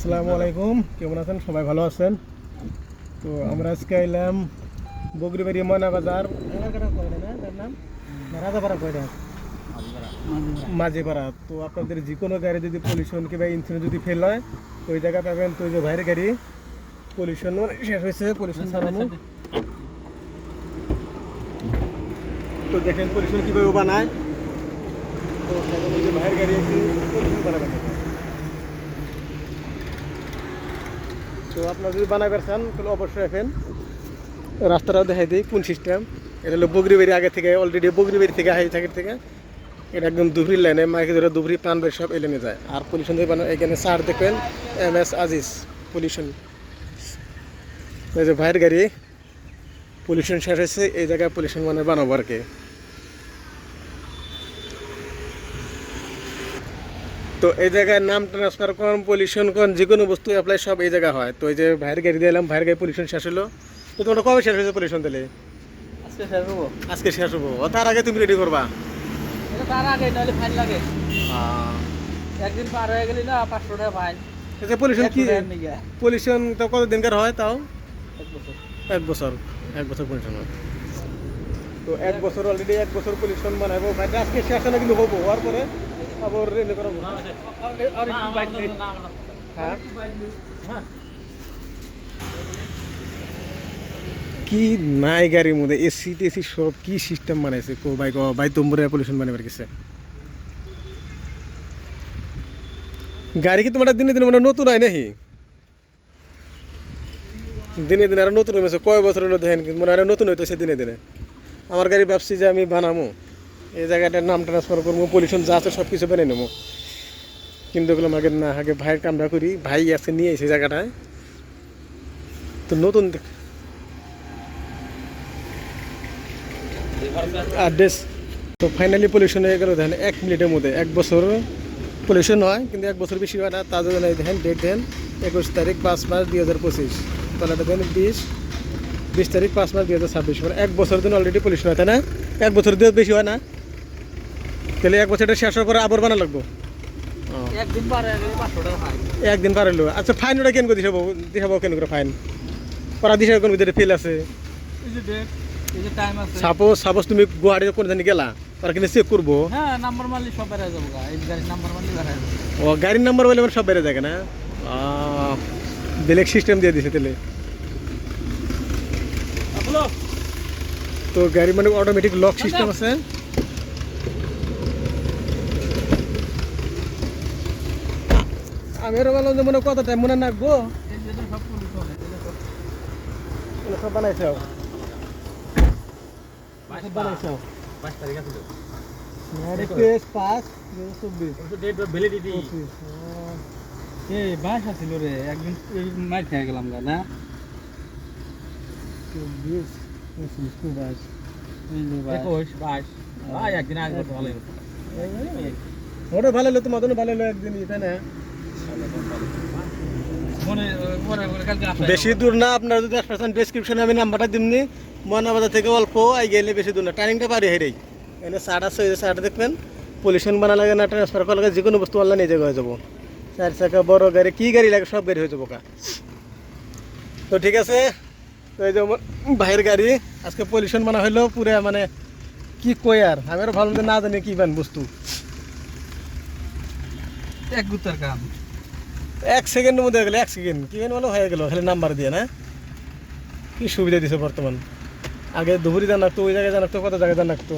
আসসালামু আলাইকুম। কেমন আছেন? সবাই ভালো আছেন? তো আমরা আজকে এলাম বগরিবাড়ি ময়না বাজার নাম রাজাপাড়া তো আপনাদের যে কোনো গাড়ি যদি পলিউশন কিংবা ইন্সুরেন্স যদি ফেল হয় ওই জায়গা পাবেন। তো ওই যে ভাইয়ের গাড়ি পলিউশন শেষ হয়েছে পলিউশন সারানো তো দেখেন পলিউশন কীভাবে বানায়। তো ভাইয়ের গাড়ি পলিউশন বানাবেন তো আপনারা যদি বানাবার চান তাহলে অবশ্যই আসেন রাস্তাটাও দেখাই দিই, কোন সিস্টেম এটা হলো বগরিবাড়ি আগে থেকে অলরেডি বগরিবাড়ি থেকে হাই থাকের থেকে। এটা একদম দুবরি লাইনে মাইকে ধরে দুবরি পানবাড়ি সব এলেনে যায়। আর পলিউশন দিয়ে বানায় এখানে চার দেখবেন এম এস আজিজ পলিউশন এই যে ভাইয়ের গাড়ি পলিউশন শেষ হয়েছে, এই জায়গায় পলিউশন মানে বানাবো আর কি। তো এই জায়গায় নাম ট্রান্সফার করেন পলিউশন করেন যে কোনো বস্তু অ্যাপ্লাই সব এই জায়গায় হয়। তো এই যে ভাইয়ের গাড়ি দিলাম ভাইয়ের গাড়ি পলিউশন শেষ হলো তো তোমরা কবে শেষ হয়েছে পলিউশন দিলে? আজকে শেষ হব। তার আগে তুমি রেডি করবা? এটা তার আগে নাহলে ফাইন লাগে। একদিন পার হয়ে গেলি না পাঁচশো টাকা ফাইন এই পলিউশন কি? পলিউশন তো কত দিনকার হয় তাও? এক বছর। এক বছর। পলিউশন হয়। তো এক বছর অলরেডি এক বছর পলিউশন বানাবো ভাইটা আজকে শেষ হলে কিন্তু হব। হওয়ার পরে আবার রেডি করাবো আর একটু বাইক নেই। হ্যাঁ? কি নাই গাড়ির মধ্যে, এসি টেসি সব কি সিস্টেম বানাইছে? কো বাইক বাই তোমরে পলিউশন বানাবার গেছে গাড়ি কি তোমার দিনে দিনে মানে নতুন হয় নাকি? দিনে দিনে আর নতুন হয়েছে কয় বছর হলো দেখেন কিন্তু মনে হয় নতুন হইতেছে দিনে দিনে। আমার গাড়ি ভাবছি যে আমি বানামো। এই জায়গাটার নাম ট্রান্সফার করব পলিউশন যা আছে সব কিছু বানিয়ে নেব। কিন্তু ওগুলো আগে না, আগে ভাইয়ের কামটা করি, ভাই আছে নিয়ে এসে জায়গাটায়। তো নতুন অ্যাড্রেস তো ফাইনালি পলিউশন হয়ে গেল, দেখেন, এক মিনিটের মধ্যে, এক বছর পলিউশন হয়, কিন্তু এক বছর বেশি হয় না, তা যদি নাই, দেখেন ডেট দেন, একুশ তারিখ পাঁচ মাস দুই হাজার পঁচিশ। তাহলে দেন বিশ বিশ তারিখ পাঁচ মাস দুই হাজার ছাব্বিশ। মানে এক বছর দিন অলরেডি পলিউশন হয়, তাই না? এক বছর দিয়ে বেশি হয় না। তাহলে এক বছরটা শেষ হওয়ার পরে আবার বানা লাগবো? একদিন পার হলো আচ্ছা ফাইন ওটা কেন দিশাবো দিশাবো কেন করে ফাইন ওরা দিশা কোন ভিতরে ফেল আছে? সাপোজ সাপোজ তুমি গুয়াহাটিতে কোন জানি গেলা ওরা কিন্তু চেক করব। হ্যাঁ যাব যাব। ও গাড়ির নাম্বার বলে আমার সব বেড়ে থাকে না? বেলেগ সিস্টেম দিয়ে দিছে তাহলে। তো গাড়ি মানে অটোমেটিক লক সিস্টেম আছে। আমি বললাম যে মনে হয় কত টাইম মনে নাকবো এই যে এটা সব বানাইছে বানাইছে বাইশ তারিখ আছে তো। রিকোয়েস্ট পাস চব্বিশ। ডেট ভ্যালিডিটি এই বাইশ আছিল রে একদিন মার খেয়ে গেলাম গা না? চব্বিশ পঁচিশ বাইশ একুশ বাইশ ভাই একদিন আগে করতে ভালো ওটা ভালো হলো তোমার ভালো হলো একদিন তাই না? বেশি দূর না আপনার যদি আসতেছেন ডেসক্রিপশনে আমি নাম্বারটা দিমনি ময়নাবাজার থেকে অল্প আই গেলে বেশি দূর না। টার্নিংটা পারি হেরেই এনে সার আছে সারটা দেখবেন পলিউশন বানা লাগে না ট্রান্সফার করা লাগে যে কোনো বস্তু অনলাইন নিজে হয়ে যাব। চার চাকা বড় গাড়ি কী গাড়ি লাগে সব গাড়ি হয়ে যাব কা তো ঠিক আছে তো এই যে ভাইয়ের গাড়ি আজকে পলিউশন বানা হইল পুরো মানে কি কই আর? আমি আরও ভালো না জানি কি বান বস্তু। এক গুতার কাম। এক সেকেন্ডের মধ্যে গেলো, এক সেকেন্ড কি মানে হয়ে গেলো, খালি নাম্বার দিয়ে, না? কি সুবিধা দিছে বর্তমান? আগে ধুবুরি জানাকতো ওই জায়গায় জানাকতো কত জায়গায় জানাকতো